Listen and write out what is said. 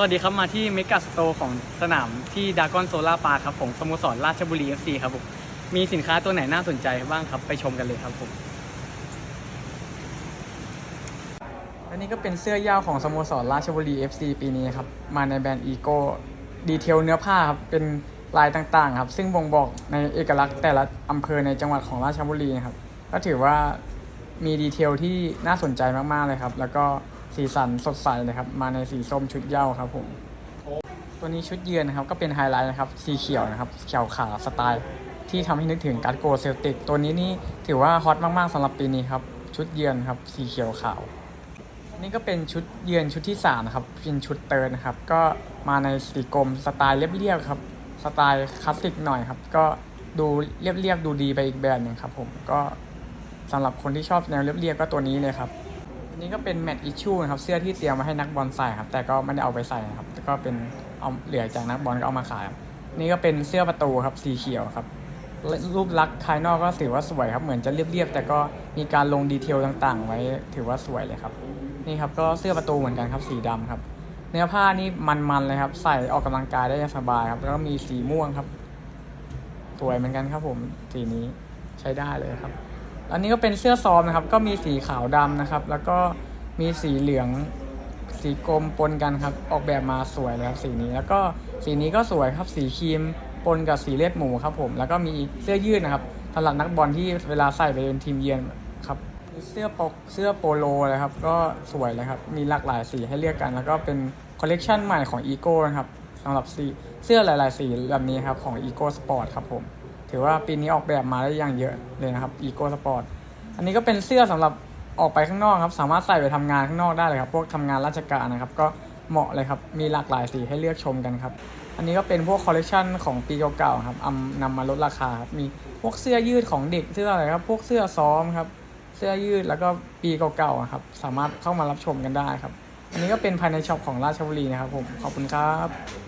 สวัสดีครับมาที่เมกาสโตร์ของสนามที่ดากอนโซล่าปาร์ครับผมสโมสรราชบุรี FC ครับผมมีสินค้าตัวไหนน่าสนใจบ้างครับ ไปชมกันเลยครับผมอันนี้ก็เป็นเสื้อยาวของสโมสรราชบุรี FC ปีนี้ครับ มาในแบรนด์อีโก้ดีเทลเนื้อผ้าครับเป็นลายต่างๆ ครับ ซึ่งบ่งบอกในเอกลักษณ์แต่ละอำเภอในจังหวัดของราชบุรีครับ ก็ถือว่ามีดีเทลที่น่าสนใจมากๆเลยครับ แล้วก็ สีสันสดใสเลยครับ มาในสีส้มชุดเย้าครับผม ตัวนี้ชุดเยือนนะครับก็เป็นไฮไลท์นะครับสีเขียวนะครับเขียวขาวสไตล์ที่ทำให้นึกถึงการ์ดโกเซลติก ตัวนี้นี่ถือว่าฮอตมากๆสำหรับปีนี้ครับ ชุดเยือนครับสีเขียวขาว นี่ก็เป็นชุดเยือนชุดที่3นะครับเป็นชุดเติร์นะครับ ก็มาในสีกรมสไตล์เรียบๆครับสไตล์คลาสสิกหน่อยครับ ก็ดูเรียบๆดูดีไปอีกแบบหนึ่งครับผมก็สำหรับคนที่ชอบแนวเรียบๆก็ตัวนี้เลยครับ นนี้ก็เป็นแมตต์อิชชูนะครับเสื้อที่เตรียมมาให้นักบอลใส่ครับแต่ก็ไม่ได้เอาไปใส่นะครับแต่ก็เป็นเอาเหลือจากนักบอลก็เอามาขายนี่ก็เป็นเสื้อประตูครับสีเขียวครับรูปลักษณ์ภายนอกก็ถือว่าสวยครับเหมือนจะเรียบๆแต่ก็มีการลงดีเทลต่างๆ ไว้ถือว่าสวยเลยครับนี่ครับก็เสื้อประตูเหมือนกันครับสีดำครับ เนื้อผ้านี่มันๆเลยครับ ใส่ออกกำลังกายได้สบายครับแล้วก็มีสีม่วงครับสวยเหมือนกันครับผมสีนี้ใช้ได้เลยครับ อันนี้ก็เป็นเสื้อซ้อมนะครับ ก็มีสีขาวดำนะครับ แล้วก็มีสีเหลืองสีกรมปนกันครับ ออกแบบมาสวยเลยครับสีนี้ แล้วก็สีนี้ก็สวยครับสีครีมปนกับสีเลือดหมูครับผม แล้วก็มีเสื้อยืดนะครับสำหรับนักบอลที่เวลาใส่ไปเป็นทีมเยือนครับมีเสื้อปกเสื้อโปโลเลยครับ ก็สวยเลยครับ มีหลากหลายสีให้เลือกกัน แล้วก็เป็นคอลเลกชันใหม่ของ e ีโก้นะครับสำหรับสีเสื้อหลาย ๆ สีแบบนี้ครับของ e ีโก้สปอร์ตครับผม ถือว่าปีนี้ออกแบบมาได้อย่างเยอะเลยนะครับ e ีโก้สปอร์ตอันนี้ก็เป็นเสื้อสำหรับออกไปข้างนอกครับ สามารถใส่ไปทำงานข้างนอกได้เลยครับ พวกทำงานราชการนะครับ ก็เหมาะเลยครับ มีหลากหลายสีให้เลือกชมกันครับ อันนี้ก็เป็นพวกคอลเลกชันของปีเก่าๆครับเอานำมาลดราคาครับมีพวกเสื้อยืดของเด็กเสื้ออะไรครับ พวกเสื้อซ้อมครับ เสื้อยืดแล้วก็ปีเก่าๆครับ สามารถเข้ามารับชมกันได้ครับ อันนี้ก็เป็นภายในช็อปของราชบุรีนะครับผม ขอบคุณครับ